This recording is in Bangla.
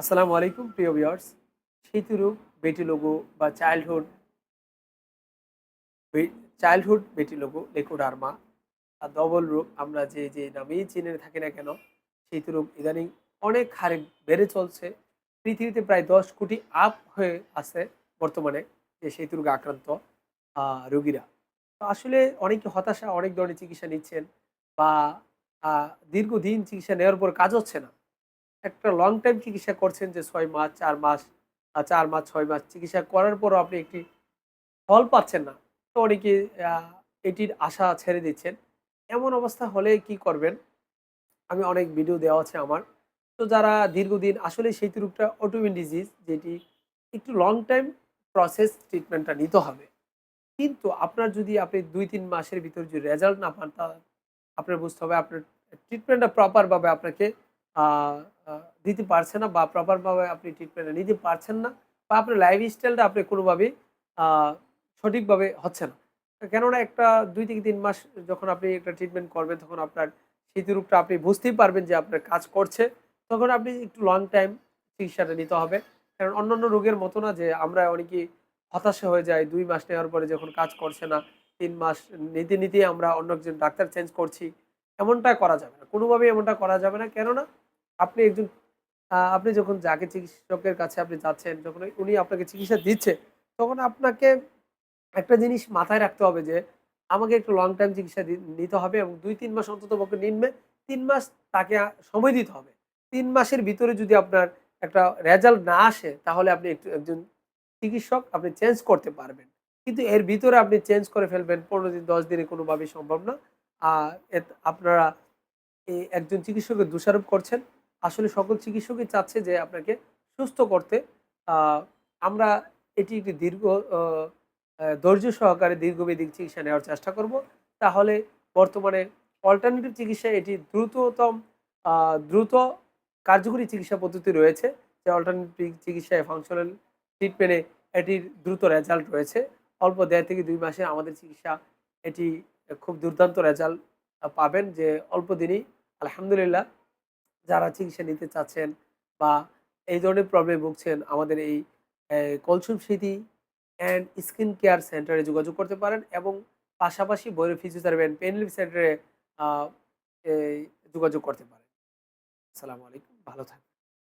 আসসালামু আলাইকুম, প্রিয় ভিউয়ার্স সেতু রোগ বেটি লোগো বা childhood childhood vitiligo leucoderma আর ডবল রোগ আমরা যে যে নামেই চিনে থাকি না কেন সেতু রোগ ইদানিং অনেক হারে বেড়ে চলছে। পৃথিবীতে প্রায় দশ কোটি আপ হয়ে আছে বর্তমানে যে সেতু রোগে আক্রান্ত রোগীরা। তো আসলে অনেকে হতাশা, অনেক ধরনের চিকিৎসা নিচ্ছেন বা দীর্ঘদিন চিকিৎসা নেওয়ার পর কাজ হচ্ছে না। একটা লং টাইম চিকিৎসা করছেন যে ছয় মাস, চার মাস চার মাস, ছয় মাস চিকিৎসা করার পরও আপনি একটি ফল পাচ্ছেন না। তো অনেকে এটির আশা ছেড়ে দিচ্ছেন। এমন অবস্থা হলে কি করবেন? আমি অনেক ভিডিও দেওয়া আছে আমার। তো যারা দীর্ঘদিন আসলে সেই রোগটা অটোমিন ডিজিজ যেটি একটু লং টাইম প্রসেস ট্রিটমেন্টটা নিতে হবে। কিন্তু আপনার যদি আপনি দুই, তিন মাসের ভিতরে যদি রেজাল্ট না পান, তা আপনার বুঝতে হবে আপনার ট্রিটমেন্টটা প্রপারভাবে আপনাকে দিতে পারছে না বা প্রপারভাবে আপনি ট্রিটমেন্টটা নিতে পারছেন না বা আপনার লাইফ স্টাইলটা আপনি কোনোভাবেই আহ, সঠিকভাবে হচ্ছে না। কেননা একটা দুই থেকে তিন মাস যখন আপনি একটা ট্রিটমেন্ট করবেন তখন আপনার স্মৃতি রূপটা আপনি বুঝতেই পারবেন যে আপনার কাজ করছে তখন আপনি একটু লং টাইম চিকিৎসাটা নিতে হবে। কারণ অন্যান্য রোগের মতো না যে আমরা অনেকেই হতাশা হয়ে যাই দুই মাস নেওয়ার পরে যখন কাজ করছে না তিন মাস নিতে নিতেই আমরা অন্য একজন ডাক্তার চেঞ্জ করছি এমনটা করা যাবে না। কোনোভাবেই এমনটা করা যাবে না। কেননা আপনি একজন আপনি যখন যাকে চিকিৎসকের কাছে আপনি যাচ্ছেন, যখন উনি আপনাকে চিকিৎসা দিচ্ছে, তখন আপনাকে একটা জিনিস মাথায় রাখতে হবে যে, আমাকে একটু লং টাইম চিকিৎসা নিতে হবে এবং দুই, তিন মাস অন্তত পক্ষে নিম্নে তিন মাস তাকে সময় দিতে হবে। তিন মাসের ভিতরে যদি আপনার একটা রেজাল্ট না আসে, তাহলে আপনি একটু, একজন চিকিৎসক আপনি চেঞ্জ করতে পারবেন। কিন্তু এর ভিতরে আপনি চেঞ্জ করে ফেলবেন পনেরো দিন, দশ দিনে কোনোভাবেই সম্ভব না। আর আপনারা একজন চিকিৎসকের দোষারোপ করছেন আসলে সকল চিকিৎসকই চাচ্ছে যে আপনাকে সুস্থ করতে। আমরা এটি একটি দীর্ঘ ধৈর্য সহকারে দীর্ঘমেয়াদী চিকিৎসা নেওয়ার চেষ্টা করব। তাহলে বর্তমানে অল্টারনেটিভ চিকিৎসা এটি দ্রুততম দ্রুত কার্যকরী চিকিৎসা পদ্ধতি রয়েছে। যে অল্টারনেটিভ চিকিৎসায় ফাংশনাল ট্রিটমেন্টে এটির দ্রুত রেজাল্ট রয়েছে। অল্প দেড় থেকে দুই মাসে আমাদের চিকিৎসা এটি খুব দুর্দান্ত রেজাল্ট পাবেন যে অল্প দিনই। আলহামদুলিল্লাহ। যারা চিকিৎসা নিতে চাচ্ছেন বা এই ধরনের প্রবলেমে ভুগছেন, আমাদের এই কলসুম স্মৃতি অ্যান্ড স্কিন কেয়ার সেন্টারে যোগাযোগ করতে পারেন এবং পাশাপাশি বৈরব ফিজিওথেরাপি অ্যান্ড পেন সেন্টারে যোগাযোগ করতে পারেন। আসসালামু আলাইকুম, ভালো থাকবেন।